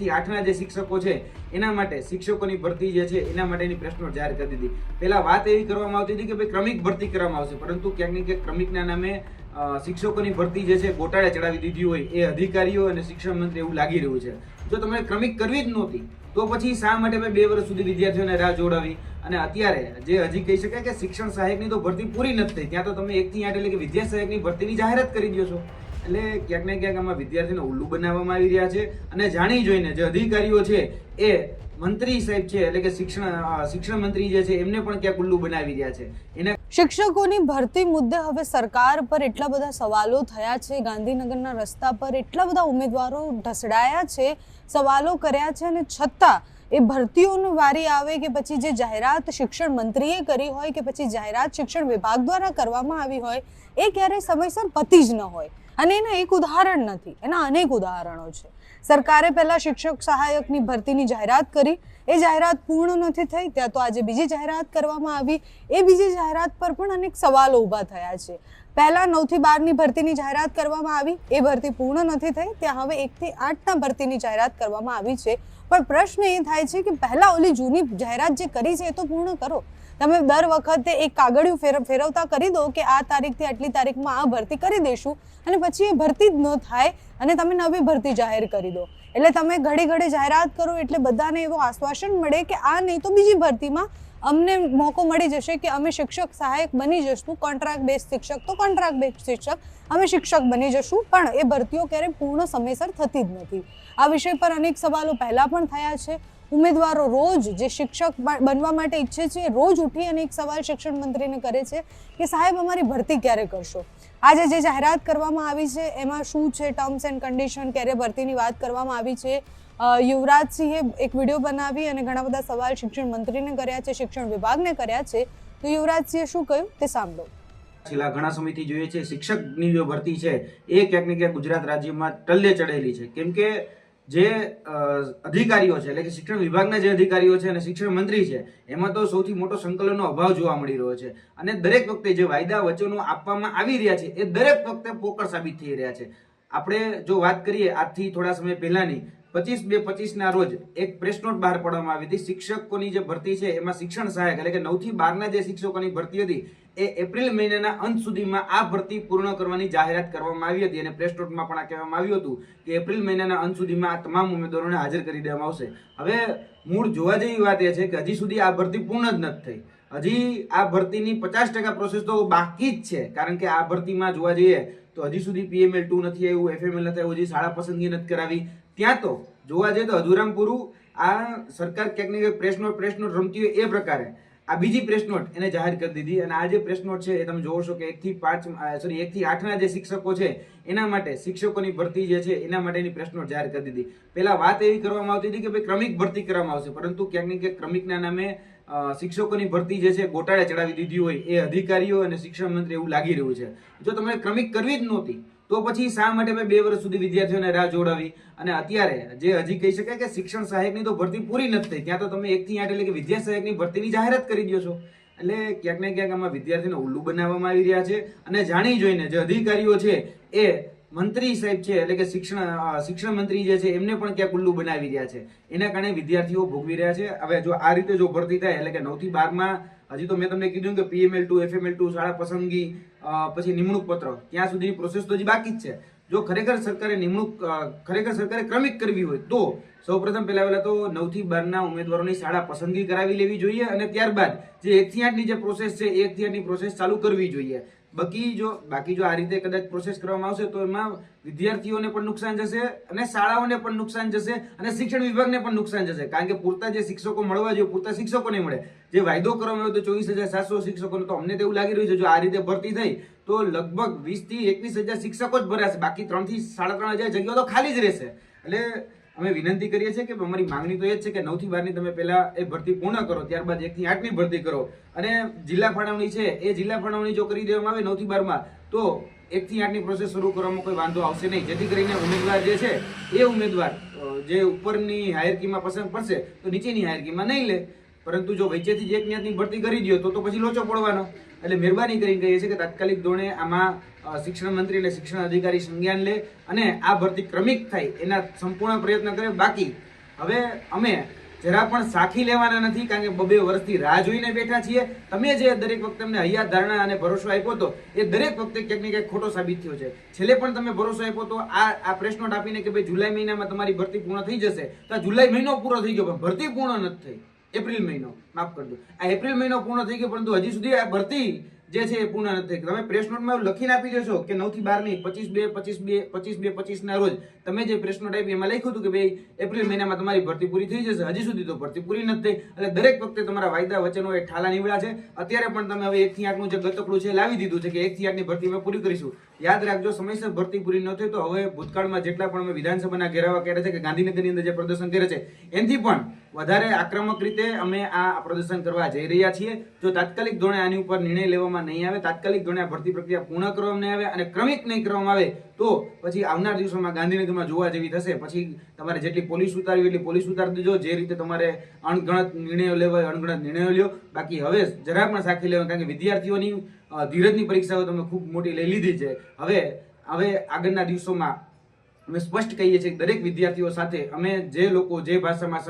થી આઠના જે શિક્ષકો છે, એના માટે શિક્ષકોની ભરતી જે છે, એના માટેની પ્રશ્નો જાહેર કરી દીધી. પહેલા વાત એવી કરવામાં આવતી હતી કે ભાઈ ક્રમિક ભરતી કરવામાં આવશે, પરંતુ ક્યાંક ને ક્યાંક ક્રમિકના નામે શિક્ષકોની ભરતી જે છે, ગોટાળે ચડાવી દીધી હોય એ અધિકારીઓ અને શિક્ષણ મંત્રી એવું લાગી રહ્યું છે. જો તમારે ક્રમિક કરવી જ નહોતી, તો પછી શા માટે મેં બે વર્ષ સુધી વિદ્યાર્થીઓને રાહ જોડાવી? અને અત્યારે જે હજી કહી શકાય કે શિક્ષણ સહાયકની તો ભરતી પૂરી નથી થઈ, ત્યાં તો તમે એકથી આઠ એટલે કે વિદ્યા સહાયકની ભરતીની જાહેરાત કરી દો છો. એટલે ક્યાંક ને ક્યાંક આમાં વિદ્યાર્થીને ઉલ્લુ બનાવવામાં આવી રહ્યા છે. અને જાણી જોઈને જે અધિકારીઓ છે એ મંત્રી સાહેબ છે, એટલે કે શિક્ષણ શિક્ષણ મંત્રી જે છે, એમને પણ ક્યાંક ઉલ્લુ બનાવી રહ્યા છે. એને શિક્ષકોની ભરતી મુદ્દે હવે સરકાર પર એટલા બધા સવાલો થયા છે, ગાંધીનગરના રસ્તા પર એટલા બધા ઉમેદવારો ઢસડાયા છે, સવાલો કર્યા છે અને છતાં એ ભરતીઓનું વારી આવે કે પછી જે જાહેરાત શિક્ષણ મંત્રીએ કરી હોય કે પછી જાહેરાત શિક્ષણ વિભાગ દ્વારા કરવામાં આવી હોય, એ ક્યારેય સમયસર પતી જ ન હોય. અને એના એક ઉદાહરણ નથી, એના અનેક ઉદાહરણો છે. સરકારે પહેલાં શિક્ષક સહાયકની ભરતીની જાહેરાત કરી, એ જાહેરાત પૂર્ણ નથી થઈ, ત્યાં તો આજે બીજી જાહેરાત કરવામાં આવી. એ બીજી જાહેરાત પર પણ અનેક સવાલો ઊભા થયા છે. પહેલા નવથી બારની ભરતીની જાહેરાત કરવામાં આવી. એ ભરતી પૂર્ણ નથી થઈ. ત્યાં હવે એકથી આઠના ભરતીની જાહેરાત કરવામાં આવી છે. પણ પ્રશ્ન એ થાય છે કે પહેલાં ઓલી જૂની જાહેરાત જે કરી છે એ તો પૂર્ણ કરો. તમે દર વખતે એક કાગળિયું ફેર, ફેરવતા કરી દો કે આ તારીખથી આટલી તારીખમાં આ ભરતી કરી દઈશું અને પછી એ ભરતી જ ન થાય અને તમે નવી ભરતી જાહેર કરી દો. એટલે તમે ઘડી ઘડી જાહેરાત કરો એટલે બધાને એવો આશ્વાસન મળે કે આ નહીં તો બીજી ભરતીમાં અમને મોકો મળી જશે કે અમે શિક્ષક સહાયક બની જશું કોન્ટ્રાક્ટ બેઝ શિક્ષક તો કોન્ટ્રાક્ટ બેઝ શિક્ષક, અમે શિક્ષક બની જશું, પણ એ ભરતીઓ ક્યારેય પૂર્ણ સમયસર થતી જ નથી. આ વિષય પર અનેક સવાલો પહેલાં પણ થયા છે. ઉમેદવારો રોજ જે શિક્ષક બનવા માટે ઈચ્છે છે રોજ ઉઠી અને એક સવાલ શિક્ષણ મંત્રીને કરે છે કે, સાહેબ, અમારી ભરતી ક્યારે કરશો? આજે જે જાહેરાત કરવામાં આવી છે, એમાં શું છે, ટર્મ્સ એન્ડ કન્ડિશન, ક્યારે ભરતીની વાત કરવામાં આવી છે? યુવરાજસિંહે એક વીડિયો બનાવી અને ઘણા બધા સવાલ શિક્ષણ મંત્રીને કર્યા છે, શિક્ષણ વિભાગને કર્યા છે. તો યુવરાજસિંહે શું કહ્યું? તે સાંભળો. છેલ્લા ઘણા સમયથી જોઈએ છે, શિક્ષકની જે ભરતી છે, એ ક્યાંક ને ક્યાંક ગુજરાત રાજ્યમાં ટલ્લે ચડેલી છે. કેમ કે જે અધિકારીઓ છે, એટલે કે શિક્ષણ વિભાગના જે અધિકારીઓ છે અને શિક્ષણ મંત્રી છે, એમાં તો સૌથી મોટો સંકલનનો અભાવ જોવા મળી રહ્યો છે. અને દરેક વખતે જે વાયદા, વચનો આપવામાં આવી રહ્યા છે, એ દરેક વખતે પોકળ સાબિત થઈ રહ્યા છે. આપણે જો વાત કરીએ આજથી થોડા સમય પહેલાની, પચીસ બે પચીસના રોજ એક પ્રેસ નોટ બહાર પાડવામાં આવી હતી. શિક્ષકોની જે ભરતી છે, એમાં શિક્ષણ સહાયક, એટલે કે નવથી બારના જે શિક્ષકોની ભરતી હતી એ એપ્રિલ મહિનાના અંત સુધીમાં આ ભરતી પૂર્ણ કરવાની જાહેરાત કરવામાં આવી હતી અને પ્રેસ નોટમાં પણ આ કહેવામાં આવ્યું હતું કે એપ્રિલ મહિનાના અંત સુધીમાં આ તમામ ઉમેદવારોને હાજર કરી દેવામાં આવશે. હવે મૂળ જોવા જેવી વાત એ છે કે હજી સુધી આ ભરતી પૂર્ણ જ નથી થઈ. હજી આ ભરતીની પચાસ ટકા પ્રોસેસ તો બાકી જ છે. કારણ કે આ ભરતીમાં જોવા જઈએ તો હજી સુધી પીએમએલ ટુ નથી આવ્યું એફએમએલ નથી આવ્યું, હજી શાળા પસંદગી નથી કરાવી. ત્યાં તો જોવા જઈએ તો અધૂરામ આ સરકાર ક્યાંક ને ક્યાંક પ્રેસ નોટ પ્રેસ નોટ રમતી હોય એ પ્રકારે. આ બીજી પ્રેસ નોટ એને જાહેર કરી દીધી અને આ જે પ્રેસ નોટ છે એ તમે જોવો છો કે એકથી પાંચ સોરી એકથી આઠના જે શિક્ષકો છે, એના માટે શિક્ષકોની ભરતી જે છે, એના માટેની પ્રેસ નોટ જાહેર કરી દીધી. પહેલા વાત એવી કરવામાં આવતી હતી કે ભાઈ ક્રમિક ભરતી કરવામાં આવશે, પરંતુ ક્યાંક ને ક્યાંક ક્રમિકના નામે શિક્ષકોની ભરતી જે છે, ગોટાળે ચડાવી દીધી હોય એ અધિકારીઓ અને શિક્ષણ મંત્રી એવું લાગી રહ્યું છે. જો તમારે ક્રમિક કરવી જ નહોતી તો પછી શા માટે મેં બે વર્ષ સુધી વિદ્યાર્થીઓને રાહ જોડાવી? અને અત્યારે જે હજી કહી શકાય કે શિક્ષણ સહાયકની તો ભરતી પૂરી નથી થઈ. ત્યાં તો તમે એકથી આઠ એટલે કે વિદ્યા સહાયકની ભરતીની જાહેરાત કરી દો છો. એટલે ક્યાંક ને ક્યાંક આમાં વિદ્યાર્થીને ઉલ્લુ બનાવવામાં આવી રહ્યા છે. અને જાણી જોઈને જે અધિકારીઓ છે એ મંત્રી સાહેબ છે એટલે કે શિક્ષણ શિક્ષણ મંત્રી જે છે એમને પણ ક્યાંક ઉલ્લુ બનાવી રહ્યા છે. એના કારણે વિદ્યાર્થીઓ ભોગવી રહ્યા છે. હવે જો આ રીતે જો ભરતી થાય એટલે કે નવથી બારમાં હજી તો મેં તમને કીધું કે પીએમએલ ટુ એફએમએલ ટુ શાળા પસંદગી પછી નિમણૂક પત્ર. ત્યાં સુધીની પ્રોસેસ તો હજી બાકી જ છે. જો ખરેખર સરકારે નિમણૂક ખરેખર સરકારે ક્રમિક કરવી હોય તો સૌપ્રથમ પહેલા પહેલા તો નવથી બારના ઉમેદવારોની શાળા પસંદગી કરાવી લેવી જોઈએ અને ત્યારબાદ જે એકથી આઠની જે પ્રોસેસ છે એ આઠની પ્રોસેસ ચાલુ કરવી જોઈએ. બાકી જો બાકી જો આ રીતે કદાચ પ્રોસેસ કરવામાં આવશે, તો એમાં વિદ્યાર્થીઓને પણ નુકસાન જશે અને શાળાઓને પણ નુકસાન જશે અને શિક્ષણ વિભાગને પણ નુકસાન જશે. કારણ કે પૂરતા જે શિક્ષકો મળવા જોઈએ, પૂરતા શિક્ષકો નહીં મળે. જે વાયદો કરવામાં આવ્યો તો ચોવીસ હજાર સાતસો શિક્ષકોને, તો અમને તો એવું લાગી રહ્યું છે, જો આ રીતે ભરતી થઈ, તો લગભગ વીસથી એકવીસ હજાર શિક્ષકો જ ભરાશે. બાકી ત્રણથી સાડા ત્રણ હજાર જગ્યાઓ તો ખાલી જ રહેશે. એટલે અમે વિનંતી કરીએ છીએ કે અમારી માંગણી તો એ જ છે કે નવથી બારની તમે પહેલાં એ ભરતી પૂર્ણ કરો, ત્યારબાદ એક થી આઠની ભરતી કરો. અને જિલ્લા ફાળવણી છે, એ જિલ્લા ફાળવણી જો કરી દેવામાં આવે નવથી બારમાં તો એક થી આઠની પ્રોસેસ શરૂ કરવામાં કોઈ વાંધો આવશે નહીં. જેથી કરીને ઉમેદવાર જે છે, એ ઉમેદવાર જે ઉપરની હાયરકીમાં પસંદ પડશે, તો નીચેની હાયરકીમાં નહીં લે. પરંતુ જો વચ્ચેથી એક નિયતની ભરતી કરી દો તો તો પછી લોચો પડવાનો. એટલે મહેરબાની કરીને કહીએ છીએ કે તાત્કાલિક ધોરણે આમાં શિક્ષણ મંત્રી અને શિક્ષણ અધિકારી સંજ્ઞાન લે અને આ ભરતી ક્રમિક થાય એના સંપૂર્ણ પ્રયત્ન કરે. બાકી, હવે અમે જરા પણ સાખી લેવાના નથી, કારણ કે બબે વર્ષથી રાહ જોઈને બેઠા છીએ. તમે જે દરેક વખતે અમને હૈયા ધારણા અને ભરોસો આપ્યો હતો એ દરેક વખતે ક્યાંક ને ક્યાંક ખોટો સાબિત થયો છે. છેલ્લે પણ તમે ભરોસો આપ્યો તો, આ આ પ્રેસ નોટ આપીને કે ભાઈ જુલાઈ મહિનામાં તમારી ભરતી પૂર્ણ થઈ જશે. તો જુલાઈ મહિનો પૂરો થઈ ગયો, પણ ભરતી પૂર્ણ નથી થઈ. એપ્રિલ મહિનો. માફ કરજો. આ એપ્રિલ મહિનો પૂર્ણ થઈ ગયો, પરંતુ હજી સુધી આ ભરતી જે છે એ પૂર્ણ નથી તમે પ્રેસ નોટમાં લખીને આપી દેશો કે નવથી બાર નહીં, પચીસ બે પચીસ બે પચીસ બે, પચીસ ના રોજ. તમે જે પ્રેસ નોટ આપી એમાં લખ્યું હતું કે ભાઈ, એપ્રિલ મહિનામાં તમારી ભરતી પૂરી થઈ જશે. હજી સુધી તો ભરતી પૂરી નથી થઈ. એટલે દરેક વખતે તમારા વાયદા વચનો એ ઠાલા નીવડા છે. અત્યારે પણ તમે હવે એક થી આઠનું જે ગતકડું છે લાવી દીધું છે કે એક થી આઠ ભરતી અમે પૂરી કરીશું. યાદ રાખજો, સમયસર ભરતી પૂરી ન થઈ તો હવે ભૂતકાળમાં જેટલા પણ અમે વિધાનસભાના ઘેરાવા કર્યા છે કે ગાંધીનગરની અંદર જે પ્રદર્શન કરે છે, એનાથી પણ વધારે આક્રમક રીતે અમે આ પ્રદર્શન કરવા જઈ રહ્યા છીએ. જો તાત્કાલિક ધોરણે આની ઉપર નિર્ણય લેવામાં નહીં આવે, તાત્કાલિક ધોરણે ભરતી પ્રક્રિયા પૂર્ણ કરવામાં નહીં આવે અને ક્રમિક નહીં કરવામાં આવે, તો પછી આવનાર દિવસોમાં ગાંધીનગરમાં જોવા જેવી થશે. પછી તમારે જેટલી પોલીસ ઉતારવી એટલી પોલીસ ઉતારી દેજો. જે રીતે તમારે અણગણત નિર્ણયો લેવાય અણગણત નિર્ણયો લ્યો. બાકી હવે જરા પણ સાખી લેવા કારણ કે વિદ્યાર્થીઓની ધીરજની પરીક્ષાઓ તમે ખૂબ મોટી લઈ લીધી છે. હવે હવે આગળના દિવસોમાં અમે સ્પષ્ટ કહીએ છીએ દરેક વિદ્યાર્થીઓ સાથે અમે જે લોકો જે ભાષામાં